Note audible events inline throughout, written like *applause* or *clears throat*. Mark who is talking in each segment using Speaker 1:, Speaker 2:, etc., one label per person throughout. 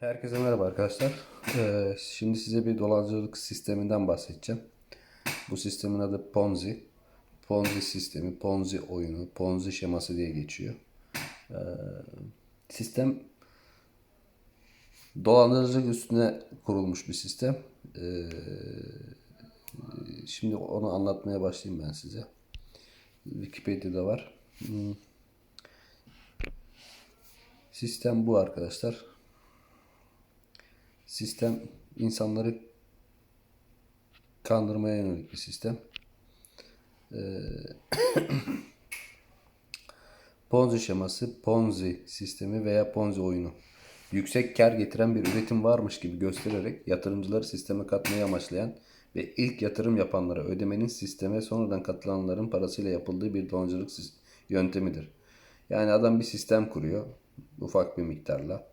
Speaker 1: Herkese merhaba arkadaşlar. Ee, şimdi size bir dolandırıcılık sisteminden bahsedeceğim. Bu sistemin adı Ponzi. Ponzi sistemi, Ponzi oyunu, Ponzi şeması diye geçiyor. Ee, sistem dolandırıcılık üstüne kurulmuş bir sistem. Ee, şimdi onu anlatmaya başlayayım ben size. Wikipedia'da var. Hmm. Sistem bu arkadaşlar. Sistem insanları kandırmaya yönelik bir sistem. Ee, *coughs* Ponzi şeması, Ponzi sistemi veya Ponzi oyunu. Yüksek kar getiren bir üretim varmış gibi göstererek yatırımcıları sisteme katmayı amaçlayan ve ilk yatırım yapanlara ödemenin sisteme sonradan katılanların parasıyla yapıldığı bir dolandırıcılık yöntemidir. Yani adam bir sistem kuruyor ufak bir miktarla.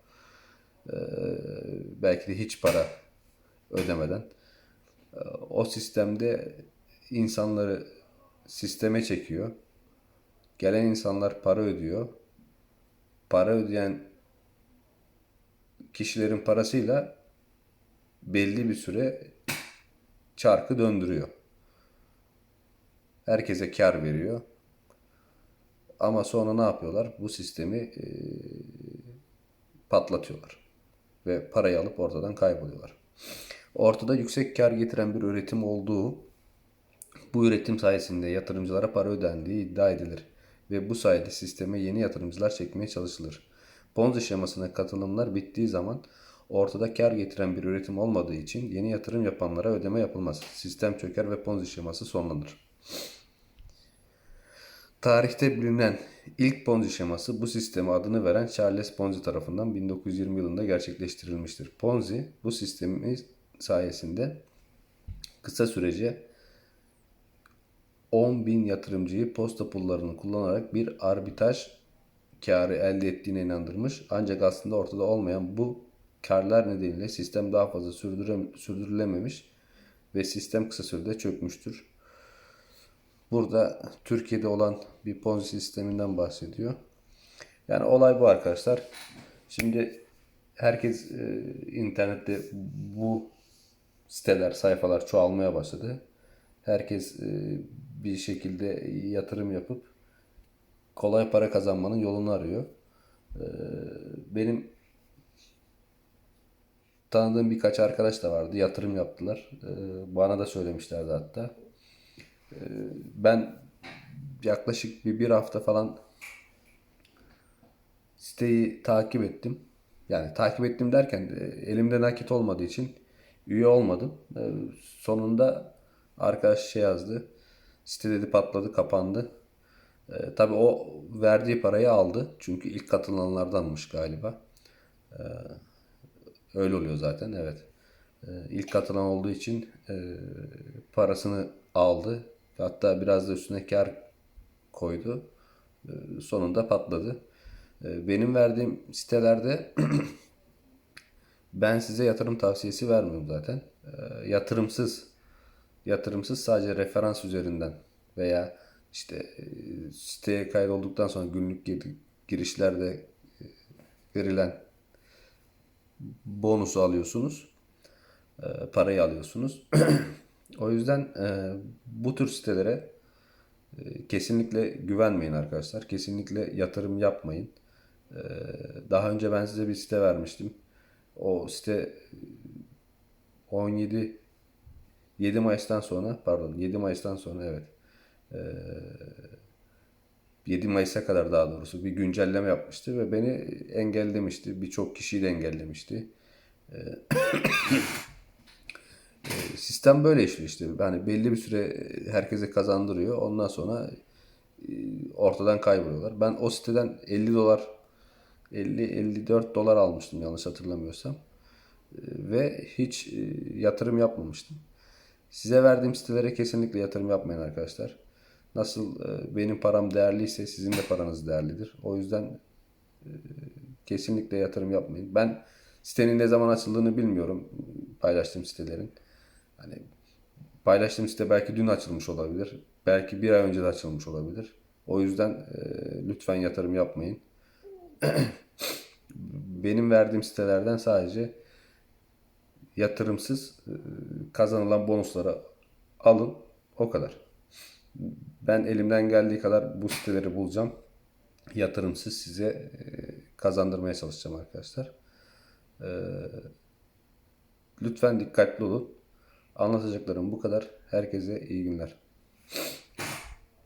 Speaker 1: Ee, belki de hiç para ödemeden. Ee, O sistemde insanları sisteme çekiyor. Gelen insanlar para ödüyor. Para ödeyen kişilerin parasıyla belli bir süre çarkı döndürüyor. Herkese kar veriyor. Ama sonra ne yapıyorlar? Bu sistemi e, patlatıyorlar. Ve parayı alıp ortadan kayboluyorlar. Ortada yüksek kar getiren bir üretim olduğu, bu üretim sayesinde yatırımcılara para ödendiği iddia edilir. Ve bu sayede sisteme yeni yatırımcılar çekmeye çalışılır. Ponzi şemasına katılımlar bittiği zaman ortada kar getiren bir üretim olmadığı için yeni yatırım yapanlara ödeme yapılmaz. Sistem çöker ve Ponzi şeması sonlanır. Tarihte bilinen ilk Ponzi şeması bu sisteme adını veren Charles Ponzi tarafından 1920 yılında gerçekleştirilmiştir. Ponzi bu sistemi sayesinde kısa sürece 10 bin yatırımcıyı posta pullarını kullanarak bir arbitraj karı elde ettiğine inandırmış. Ancak aslında ortada olmayan bu karlar nedeniyle sistem daha fazla sürdürem- sürdürülememiş ve sistem kısa sürede çökmüştür. Burada Türkiye'de olan bir Ponzi sisteminden bahsediyor. Yani olay bu arkadaşlar. Şimdi herkes e, internette bu siteler, sayfalar çoğalmaya başladı. Herkes e, bir şekilde yatırım yapıp kolay para kazanmanın yolunu arıyor. E, benim tanıdığım birkaç arkadaş da vardı. Yatırım yaptılar. E, bana da söylemişlerdi hatta. Ben yaklaşık bir, bir hafta falan siteyi takip ettim. Yani takip ettim derken de elimde nakit olmadığı için üye olmadım. Ee, Sonunda arkadaş şey yazdı. Site dedi patladı, kapandı. Ee, tabii o verdiği parayı aldı. Çünkü ilk katılanlardanmış galiba. Ee, öyle oluyor zaten, evet. Ee, ilk katılan olduğu için e, parasını aldı. Hatta biraz da üstüne kar koydu. Ee, sonunda patladı. Ee, benim verdiğim sitelerde *clears throat* ben size yatırım tavsiyesi vermiyorum zaten. Ee, yatırımsız yatırımsız sadece referans üzerinden veya işte e, siteye kaydolduktan sonra günlük gir- girişlerde e, verilen bonusu alıyorsunuz. Parayı alıyorsunuz. *clears throat* o yüzden e, bu tür sitelere e, kesinlikle güvenmeyin arkadaşlar. Kesinlikle yatırım yapmayın. E, daha önce ben size bir site vermiştim. O site e, 17 7 Mayıs'tan sonra pardon 7 Mayıs'tan sonra evet. E, 7 Mayıs'a kadar daha doğrusu bir güncelleme yapmıştı ve beni engellemişti. Birçok kişiyi de engellemişti. Sistem böyle işliyor işte. Yani belli bir süre herkese kazandırıyor. Ondan sonra e, ortadan kayboluyorlar. Ben o siteden 50 dolar 50-54 dolar almıştım yanlış hatırlamıyorsam. E, Ve hiç e, yatırım yapmamıştım. Size verdiğim sitelere kesinlikle yatırım yapmayın arkadaşlar. Nasıl e, benim param değerliyse sizin de paranız değerlidir. O yüzden kesinlikle yatırım yapmayın. Ben sitenin ne zaman açıldığını bilmiyorum paylaştığım sitelerin. Hani paylaştığım site belki dün açılmış olabilir. Belki bir ay önce de açılmış olabilir. O yüzden e, lütfen yatırım yapmayın. *clears throat* benim verdiğim sitelerden sadece yatırımsız e, kazanılan bonusları alın. O kadar. Ben elimden geldiği kadar bu siteleri bulacağım. Yatırımsız size e, kazandırmaya çalışacağım arkadaşlar. E, Lütfen dikkatli olun. Anlatacaklarım bu kadar. Herkese iyi günler.